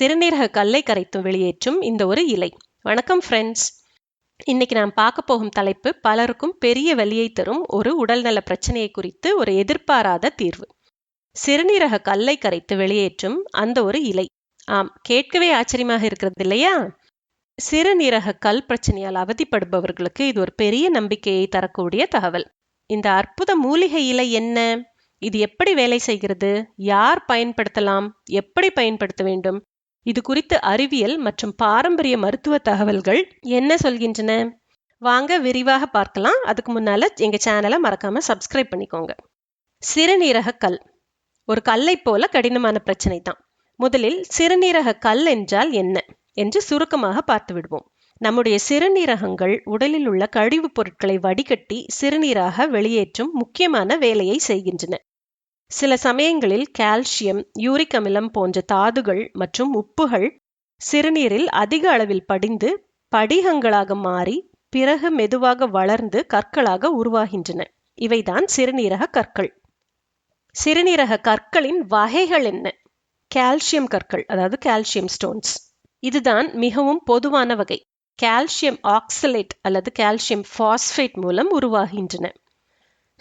சிறுநீரக கல்லை கரைத்து வெளியேற்றும் இந்த ஒரு இலை. வணக்கம் ஃப்ரெண்ட்ஸ் இன்னைக்கு நாம் பார்க்க போகும் தலைப்பு பலருக்கும் பெரிய வலியை தரும் ஒரு உடல்நல பிரச்சனையை குறித்து ஒரு எதிர்பாராத தீர்வு. சிறுநீரக கல்லை கரைத்து வெளியேற்றும் அந்த ஒரு இலை. ஆம் கேட்கவே ஆச்சரியமாக இருக்கிறது இல்லையா? சிறுநீரக கல் பிரச்சனையால் அவதிப்படுபவர்களுக்கு இது ஒரு பெரிய நம்பிக்கையை தரக்கூடிய தகவல். இந்த அற்புத மூலிகை இலை என்ன? இது எப்படி வேலை செய்கிறது? யார் பயன்படுத்தலாம்? எப்படி பயன்படுத்த வேண்டும்? இது குறித்து அறிவியல் மற்றும் பாரம்பரிய மருத்துவ தகவல்கள் என்ன சொல்கின்றன? வாங்க விரிவாக பார்க்கலாம். அதுக்கு முன்னால எங்க சேனலை மறக்காம சப்ஸ்கிரைப் பண்ணிக்கோங்க. சிறுநீரக கல் ஒரு கல்லை போல கடினமான பிரச்சனை தான். முதலில் சிறுநீரக கல் என்றால் என்ன என்று சுருக்கமாக பார்த்து விடுவோம். நம்முடைய சிறுநீரகங்கள் உடலில் உள்ள கழிவுப் பொருட்களை வடிகட்டி சிறுநீராக வெளியேற்றும் முக்கியமான வேலையை செய்கின்றன. சில சமயங்களில் கால்சியம் யூரிக் அமிலம் போன்ற தாதுகள் மற்றும் உப்புகள் சிறுநீரில் அதிக அளவில் படிந்து படிகங்களாக மாறி பிறகு மெதுவாக வளர்ந்து கற்களாக உருவாகின்றன. இவைதான் சிறுநீரக கற்கள். சிறுநீரக கற்களின் வகைகள் என்ன? கால்சியம் கற்கள் அதாவது கால்சியம் ஸ்டோன்ஸ். இதுதான் மிகவும் பொதுவான வகை. கால்சியம் ஆக்சலேட் அல்லது கால்சியம் பாஸ்பேட் மூலம் உருவாகின்றன.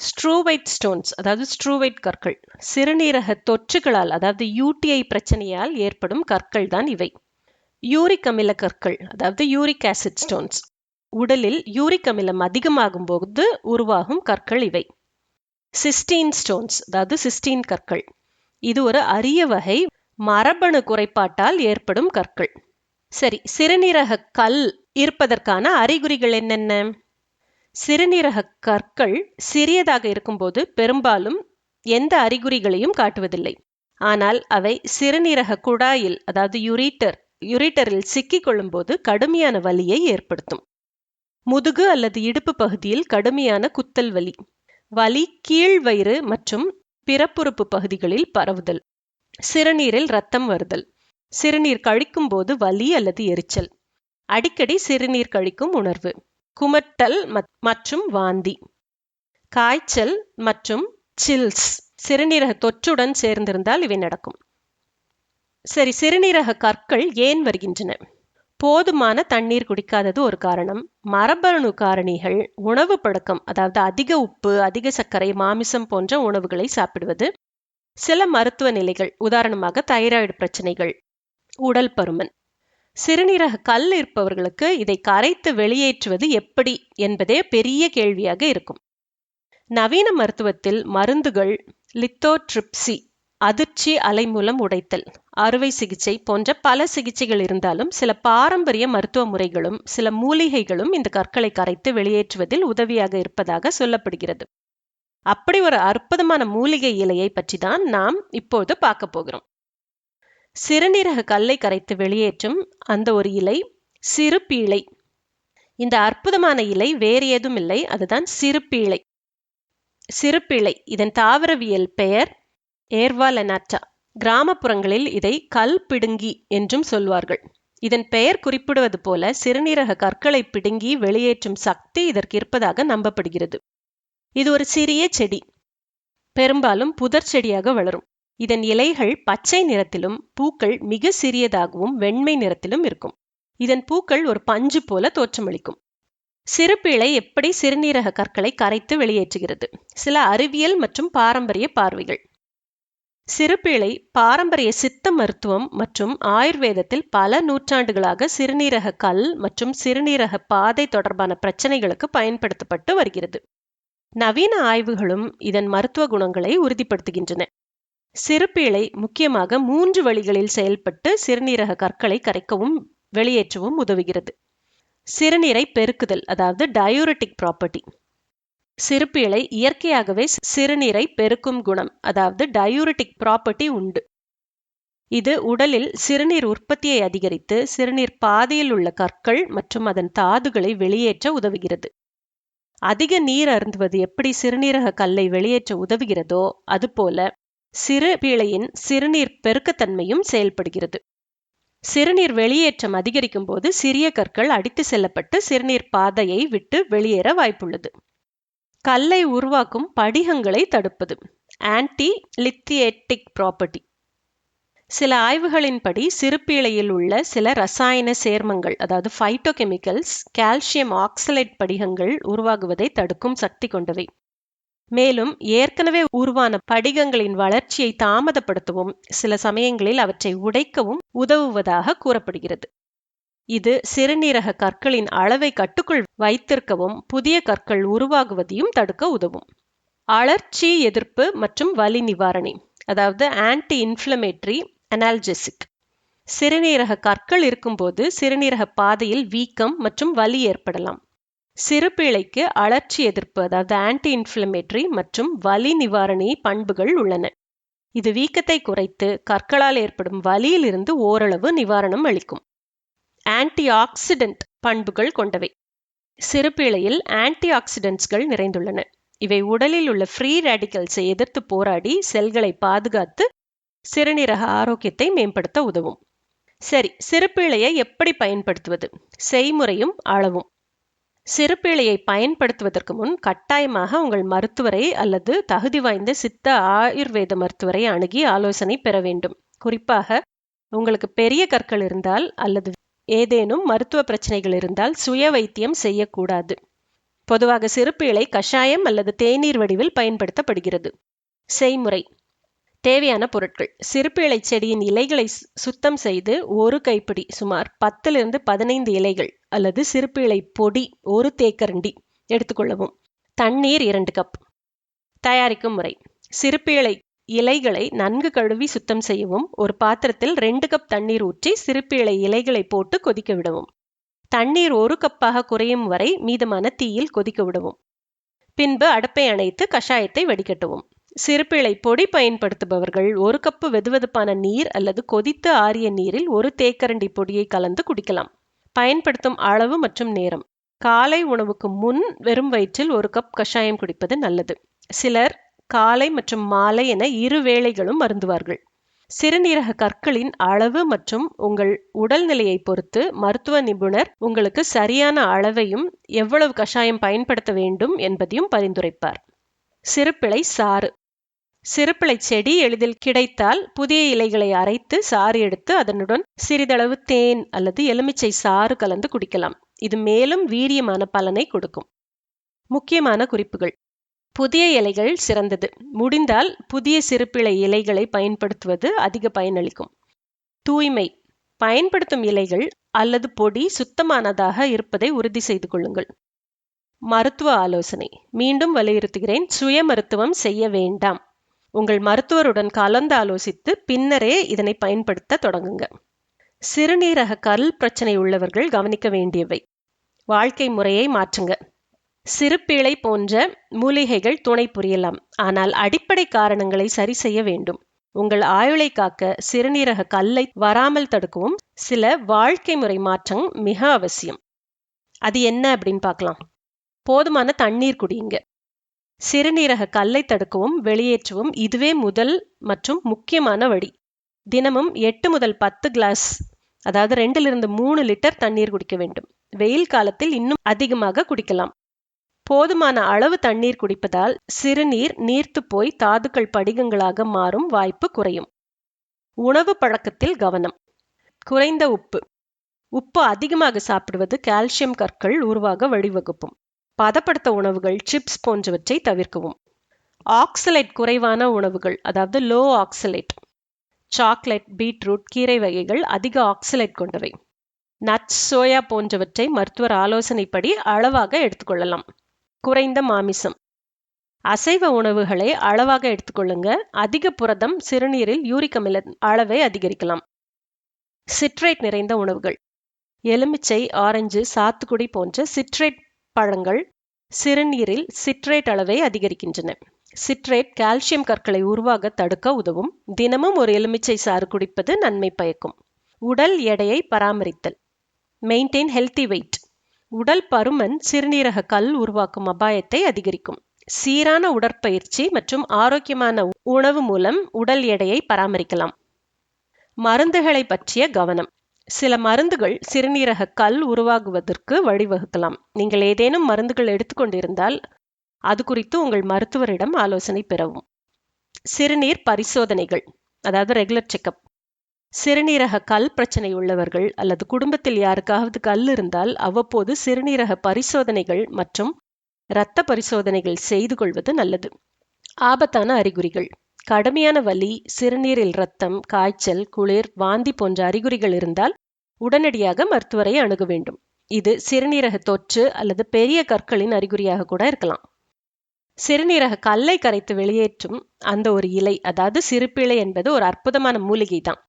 ஸ்ட்ரூவைட் ஸ்டோன்ஸ் அதாவது ஸ்ட்ரூவைட் கற்கள். சிறுநீரக தொற்றுகளால் அதாவது யூடிஐ பிரச்சனையால் ஏற்படும் கற்கள் தான் இவை. யூரிக் அமில கற்கள் அதாவது யூரிக் ஆசிட் ஸ்டோன்ஸ் உடலில் யூரிக் அமிலம் அதிகமாகும் போது உருவாகும் கற்கள் இவை. சிஸ்டீன் ஸ்டோன்ஸ் அதாவது சிஸ்டீன் கற்கள். இது ஒரு அரிய வகை மரபணு குறைபாட்டால் ஏற்படும் கற்கள். சரி சிறுநீரக கல் இருப்பதற்கான அறிகுறிகள் என்னென்ன? சிறுநீரக கற்கள் சிறியதாக இருக்கும்போது பெரும்பாலும் எந்த அறிகுறிகளையும் காட்டுவதில்லை. ஆனால் அவை சிறுநீரக குழாயில் அதாவது யுரீட்டர் யுரீட்டரில் சிக்கிக் கொள்ளும்போது கடுமையான வலியை ஏற்படுத்தும். முதுகு அல்லது இடுப்பு பகுதியில் கடுமையான குத்தல் வலி வலி கீழ் வயிறு மற்றும் பிறப்புறுப்பு பகுதிகளில் பரவுதல் சிறுநீரில் ரத்தம் வருதல் சிறுநீர் கழிக்கும் போது வலி அல்லது எரிச்சல் அடிக்கடி சிறுநீர் கழிக்கும் உணர்வு. குமட்டல் மற்றும் வாந்தி. காய்ச்சல் மற்றும் சில்ஸ் சிறுநீரக தொற்றுடன் சேர்ந்திருந்தால் இவை நடக்கும். சரி சிறுநீரக கற்கள் ஏன் வருகின்றன? போதுமான தண்ணீர் குடிக்காதது ஒரு காரணம். மரபணு காரணிகள் உணவு பழக்கம் அதாவது அதிக உப்பு அதிக சர்க்கரை மாமிசம் போன்ற உணவுகளை சாப்பிடுவது. சில மருத்துவ நிலைகள் உதாரணமாக தைராய்டு பிரச்சனைகள் உடல் பருமன். சிறுநீரக கல் இருப்பவர்களுக்கு இதை கரைத்து வெளியேற்றுவது எப்படி என்பதே பெரிய கேள்வியாக இருக்கும். நவீன மருத்துவத்தில் மருந்துகள் லித்தோட்ரிப்சி அதிர்ச்சி அலை மூலம் உடைத்தல் அறுவை சிகிச்சை போன்ற பல சிகிச்சைகள் இருந்தாலும் சில பாரம்பரிய மருத்துவ முறைகளும் சில மூலிகைகளும் இந்த கற்களை கரைத்து வெளியேற்றுவதில் உதவியாக இருப்பதாக சொல்லப்படுகிறது. அப்படி ஒரு அற்புதமான மூலிகை இலையை பற்றி தான் நாம் இப்போது பார்க்க போகிறோம். சிறுநீரக கல்லை கரைத்து வெளியேற்றும் அந்த ஒரு இலை சிறுபீளை இந்த அற்புதமான இலை வேறு ஏதும் இல்லை அதுதான் சிறுபீளை சிறுபீளை இதன் தாவரவியல் பெயர் ஏர்வாலனாட்டா. கிராமப்புறங்களில் இதை கல் பிடுங்கி என்றும் சொல்வார்கள். இதன் பெயர் குறிப்பிடுவது போல சிறுநீரக கற்களை பிடுங்கி வெளியேற்றும் சக்தி இதற்கு இருப்பதாக நம்பப்படுகிறது. இது ஒரு சிறிய செடி. பெரும்பாலும் புதர் செடியாக வளரும். இதன் இலைகள் பச்சை நிறத்திலும் பூக்கள் மிக சிறியதாகவும் வெண்மை நிறத்திலும் இருக்கும். இதன் பூக்கள் ஒரு பஞ்சு போல தோற்றமளிக்கும். சிறுபிழை எப்படி சிறுநீரக கற்களை கரைத்து வெளியேற்றுகிறது? சில அறிவியல் மற்றும் பாரம்பரிய பார்வைகள். சிறுபிழை பாரம்பரிய சித்த மருத்துவம் மற்றும் ஆயுர்வேதத்தில் பல நூற்றாண்டுகளாக சிறுநீரக கல் மற்றும் சிறுநீரக பாதை தொடர்பான பிரச்சனைகளுக்கு பயன்படுத்தப்பட்டு வருகிறது. நவீன ஆய்வுகளும் இதன் மருத்துவ குணங்களை உறுதிப்படுத்துகின்றன. சிறுபீளை முக்கியமாக மூன்று வழிகளில் செயல்பட்டு சிறுநீரக கற்களை கரைக்கவும் வெளியேற்றவும் உதவுகிறது. சிறுநீரை பெருக்குதல் அதாவது டயூரட்டிக் ப்ராப்பர்ட்டி சிறுபீளை இயற்கையாகவே சிறுநீரை பெருக்கும் குணம் அதாவது டயூரட்டிக் ப்ராப்பர்ட்டி உண்டு. இது உடலில் சிறுநீர் உற்பத்தியை அதிகரித்து சிறுநீர் பாதையில் உள்ள கற்கள் மற்றும் அதன் தாதுகளை வெளியேற்ற உதவுகிறது. அதிக நீர் அருந்துவது எப்படி சிறுநீரக கல்லை வெளியேற்ற உதவுகிறதோ அதுபோல சிறு பீளையின் சிறுநீர் பெருக்கத்தன்மையும் செயல்படுகிறது. சிறுநீர் வெளியேற்றம் அதிகரிக்கும் போது சிறிய கற்கள் அடித்து செல்லப்பட்டு சிறுநீர் பாதையை விட்டு வெளியேற வாய்ப்புள்ளது. கல்லை உருவாக்கும் படிகங்களை தடுப்பது. Antilithiatic property. சில ஆய்வுகளின்படி சிறுபீழையில் உள்ள சில ரசாயன சேர்மங்கள் அதாவது ஃபைட்டோகெமிக்கல்ஸ் கால்சியம் ஆக்சலேட் படிகங்கள் உருவாகுவதை தடுக்கும் சக்தி கொண்டவை. மேலும் ஏற்கனவே உருவான படிகங்களின் வளர்ச்சியை தாமதப்படுத்தவும் சில சமயங்களில் அவற்றை உடைக்கவும் உதவுவதாக கூறப்படுகிறது. இது சிறுநீரக கற்களின் அளவை கட்டுக்குள் வைத்திருக்கவும் புதிய கற்கள் உருவாகுவதையும் தடுக்க உதவும். அழற்சி எதிர்ப்பு மற்றும் வலி நிவாரணி அதாவது ஆன்டி இன்ஃப்ளமேட்டரி அனால்ஜெசிக் சிறுநீரக கற்கள் இருக்கும்போது சிறுநீரக பாதையில் வீக்கம் மற்றும் வலி ஏற்படலாம். சிறுபிழைக்கு அழற்சி எதிர்ப்பு அதாவது ஆன்டி இன்ஃப்ளமேட்டரி மற்றும் வலி நிவாரணி பண்புகள் உள்ளன. இது வீக்கத்தை குறைத்து கற்களால் ஏற்படும் வலியிலிருந்து ஓரளவு நிவாரணம் அளிக்கும். ஆன்டி ஆக்சிடென்ட் பண்புகள் கொண்டவை. சிறுபிழையில் ஆன்டி ஆக்சிடென்ட்ஸ்கள் நிறைந்துள்ளன. இவை உடலில் உள்ள ஃப்ரீ ரேடிக்கல்ஸை எதிர்த்து போராடி செல்களை பாதுகாத்து சிறுநீரக ஆரோக்கியத்தை மேம்படுத்த உதவும். சரி சிறுபிழையை எப்படி பயன்படுத்துவது? செய்முறையும் அளவும். சிறுபிழையை பயன்படுத்துவதற்கு முன் கட்டாயமாக உங்கள் மருத்துவரை அல்லது தகுதி வாய்ந்த சித்த ஆயுர்வேத மருத்துவரை அணுகி ஆலோசனை பெற வேண்டும். குறிப்பாக உங்களுக்கு பெரிய கற்கள் இருந்தால் அல்லது ஏதேனும் மருத்துவ பிரச்சனைகள் இருந்தால் சுய வைத்தியம் செய்யக்கூடாது. பொதுவாக சிறுபீளை கஷாயம் அல்லது தேநீர் வடிவில் பயன்படுத்தப்படுகிறது. செய்முறை. தேவையான பொருட்கள். சிறுபீளை செடியின் இலைகளை சுத்தம் செய்து ஒரு கைப்பிடி சுமார் பத்திலிருந்து பதினைந்து இலைகள் அல்லது சிறுப்பிழை பொடி ஒரு தேக்கரண்டி எடுத்துக்கொள்ளவும் தண்ணீர் இரண்டு கப் தயாரிக்கும் முறை. சிறுபீளை இலைகளை நன்கு கழுவி சுத்தம் செய்யவும். ஒரு பாத்திரத்தில் ரெண்டு கப் தண்ணீர் ஊற்றி சிறுபீளை இலைகளை போட்டு கொதிக்க விடவும். தண்ணீர் ஒரு கப்பாக குறையும் வரை மீதமான தீயில் கொதிக்க விடவும். பின்பு அடுப்பை அணைத்து கஷாயத்தை வடிகட்டவும். சிறுபிழை பொடி பயன்படுத்துபவர்கள் ஒரு கப்பு வெதுவெதுப்பான நீர் அல்லது கொதித்து ஆறிய நீரில் ஒரு தேக்கரண்டி பொடியை கலந்து குடிக்கலாம். பயன்படுத்தும் அளவு மற்றும் நேரம். காலை உணவுக்கு முன் வெறும் வயிற்றில் ஒரு கப் கஷாயம் குடிப்பது நல்லது. சிலர் காலை மற்றும் மாலை என இரு வேளைகளும் மருந்துவார்கள் சிறுநீரக கற்களின் அளவு மற்றும் உங்கள் உடல்நிலையை பொறுத்து மருத்துவ நிபுணர் உங்களுக்கு சரியான அளவையும் எவ்வளவு கஷாயம் பயன்படுத்த வேண்டும் என்பதையும் பரிந்துரைப்பார். சிறுப்பிழை சாறு. சிறுப்பிளை செடி எளிதில் கிடைத்தால் புதிய இலைகளை அரைத்து சாறு எடுத்து அதனுடன் சிறிதளவு தேன் அல்லது எலுமிச்சை சாறு கலந்து குடிக்கலாம். இது மேலும் வீரியமான பலனை கொடுக்கும். முக்கியமான குறிப்புகள். புதிய இலைகள் சிறந்தது. முடிந்தால் புதிய சிறுப்பிளை இலைகளை பயன்படுத்துவது அதிக பயனளிக்கும். தூய்மை. பயன்படுத்தும் இலைகள் அல்லது பொடி சுத்தமானதாக இருப்பதை உறுதி செய்து கொள்ளுங்கள். மருத்துவ ஆலோசனை. மீண்டும் வலியுறுத்துகிறேன். சுய மருத்துவம் செய்ய வேண்டாம். உங்கள் மருத்துவருடன் கலந்து ஆலோசித்து பின்னரே இதனை பயன்படுத்த தொடங்குங்க. சிறுநீரக கல் பிரச்சனை உள்ளவர்கள் கவனிக்க வேண்டியவை. வாழ்க்கை முறையை மாற்றுங்க. சிறுபீளை போன்ற மூலிகைகள் துணை புரியலாம். ஆனால் அடிப்படை காரணங்களை சரி செய்ய வேண்டும். உங்கள் ஆயுளை காக்க சிறுநீரக கல்லை வராமல் தடுக்கவும் சில வாழ்க்கை முறை மாற்றம் மிக அவசியம். அது என்ன அப்படின்னு பார்க்கலாம். போதுமான தண்ணீர் குடியுங்க. சிறுநீரக கல்லை தடுக்கவும் வெளியேற்றவும் இதுவே முதல் மற்றும் முக்கியமான வழி. தினமும் எட்டு முதல் பத்து கிளாஸ் அதாவது ரெண்டிலிருந்து மூணு லிட்டர் தண்ணீர் குடிக்க வேண்டும். வெயில் காலத்தில் இன்னும் அதிகமாக குடிக்கலாம். போதுமான அளவு தண்ணீர் குடிப்பதால் சிறுநீர் நீர்த்து போய் தாதுக்கள் படிகங்களாக மாறும் வாய்ப்பு குறையும். உணவு பழக்கத்தில் கவனம். குறைந்த உப்பு. உப்பு அதிகமாக சாப்பிடுவது கால்சியம் கற்கள் உருவாக வழிவகுக்கும். பதப்படுத்த உணவுகள் சிப்ஸ் போன்றவற்றை தவிர்க்கவும். ஆக்சலைட் குறைவான உணவுகள் அதாவது லோ ஆக்சலைட் சாக்லேட் பீட்ரூட் கீரை வகைகள் அதிக ஆக்சலைட் கொண்டவை. நட்ஸ் சோயா போன்றவற்றை மருத்துவர் ஆலோசனைப்படி அளவாக எடுத்துக்கொள்ளலாம். குறைந்த மாமிசம். அசைவ உணவுகளை அளவாக எடுத்துக்கொள்ளுங்க. அதிக புரதம் சிறுநீரில் யூரிக் அமில அளவை அதிகரிக்கலாம். சிட்ரேட் நிறைந்த உணவுகள். எலுமிச்சை ஆரஞ்சு சாத்துக்குடி போன்ற சிட்ரேட் பழங்கள் சிறுநீரில் சிட்ரேட் அளவை அதிகரிக்கின்றன. சிட்ரேட் கால்சியம் கற்களை உருவாக தடுக்க உதவும். தினமும் ஒரு எலுமிச்சை சாறு குடிப்பது நன்மை பயக்கும். உடல் எடையை பராமரித்தல். Maintain healthy weight. உடல் பருமன் சிறுநீரக கல் உருவாக்கும் அபாயத்தை அதிகரிக்கும். சீரான உடற்பயிற்சி மற்றும் ஆரோக்கியமான உணவு மூலம் உடல் எடையை பராமரிக்கலாம். மருந்துகளை பற்றிய கவனம். சில மருந்துகள் சிறுநீரக கல் உருவாகுவதற்கு வழிவகுக்கலாம். நீங்கள் ஏதேனும் மருந்துகள் எடுத்துக்கொண்டிருந்தால் அது குறித்து உங்கள் மருத்துவரிடம் ஆலோசனை பெறவும். சிறுநீர் பரிசோதனைகள் அதாவது ரெகுலர் செக்கப் சிறுநீரக கல் பிரச்சனை உள்ளவர்கள் அல்லது குடும்பத்தில் யாருக்காவது கல் இருந்தால் அவ்வப்போது சிறுநீரக பரிசோதனைகள் மற்றும் இரத்த பரிசோதனைகள் செய்து கொள்வது நல்லது. ஆபத்தான அறிகுறிகள். கடுமையான வலி சிறுநீரில் இரத்தம் காய்ச்சல் குளிர் வாந்தி போன்ற அறிகுறிகள் இருந்தால் உடனடியாக மருத்துவரை அணுக வேண்டும். இது சிறுநீரக தொற்று அல்லது பெரிய கற்களின் அறிகுறியாக கூட இருக்கலாம். சிறுநீரக கல்லை கரைத்து வெளியேற்றும் அந்த ஒரு இலை அதாவது சிறுப்பிழை என்பது ஒரு அற்புதமான மூலிகை தான்.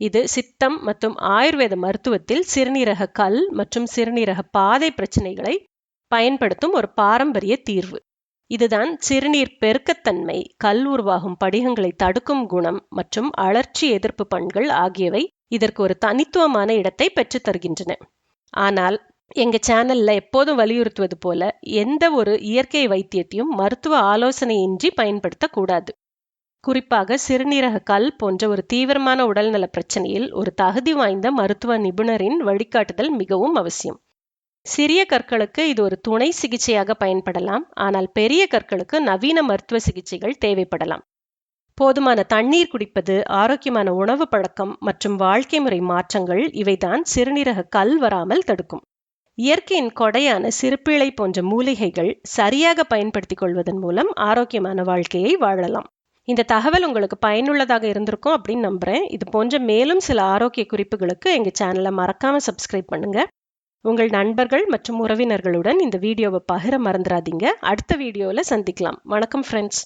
இது சித்தம் மற்றும் ஆயுர்வேத மருத்துவத்தில் சிறுநீரக கல் மற்றும் சிறுநீரக பாதை பிரச்சனைகளை பயன்படுத்தும் ஒரு பாரம்பரிய தீர்வு. இதுதான் சிறுநீர் பெருக்கத்தன்மை கல் உருவாகும் படிகங்களை தடுக்கும் குணம் மற்றும் அழற்சி எதிர்ப்பு பண்கள் ஆகியவை இதற்கு ஒரு தனித்துவமான இடத்தை பெற்றுத் தருகின்றன. ஆனால் எங்க சேனல்ல எப்போதும் வலியுறுத்துவது போல எந்த ஒரு இயற்கை வைத்தியத்தையும் மருத்துவ ஆலோசனையின்றி பயன்படுத்தக்கூடாது குறிப்பாக சிறுநீரக கல் போன்ற ஒரு தீவிரமான உடல்நல பிரச்சனையில் ஒரு தகுதி வாய்ந்த மருத்துவ நிபுணரின் வழிகாட்டுதல் மிகவும் அவசியம். சிறிய கற்களுக்கு இது ஒரு துணை சிகிச்சையாக பயன்படலாம். ஆனால் பெரிய கற்களுக்கு நவீன மருத்துவ சிகிச்சைகள் தேவைப்படலாம். போதுமான தண்ணீர் குடிப்பது ஆரோக்கியமான உணவு பழக்கம் மற்றும் வாழ்க்கை முறை மாற்றங்கள் இவைதான் சிறுநீரக கல் வராமல் தடுக்கும். இயற்கையின் கொடையான சிறுப்பிழை போன்ற மூலிகைகள் சரியாக பயன்படுத்திக் கொள்வதன் மூலம் ஆரோக்கியமான வாழ்க்கையை வாழலாம். இந்த தகவல் உங்களுக்கு பயனுள்ளதாக இருந்திருக்கும் அப்படின்னு நம்புறேன். இது போன்ற மேலும் சில ஆரோக்கிய குறிப்புகளுக்கு எங்கள் சேனலை மறக்காம சப்ஸ்கிரைப் பண்ணுங்க. உங்கள் நண்பர்கள் மற்றும் உறவினர்களுடன் இந்த வீடியோவை பகிர மறந்துடாதீங்க அடுத்த வீடியோவில் சந்திக்கலாம். வணக்கம் ஃப்ரெண்ட்ஸ்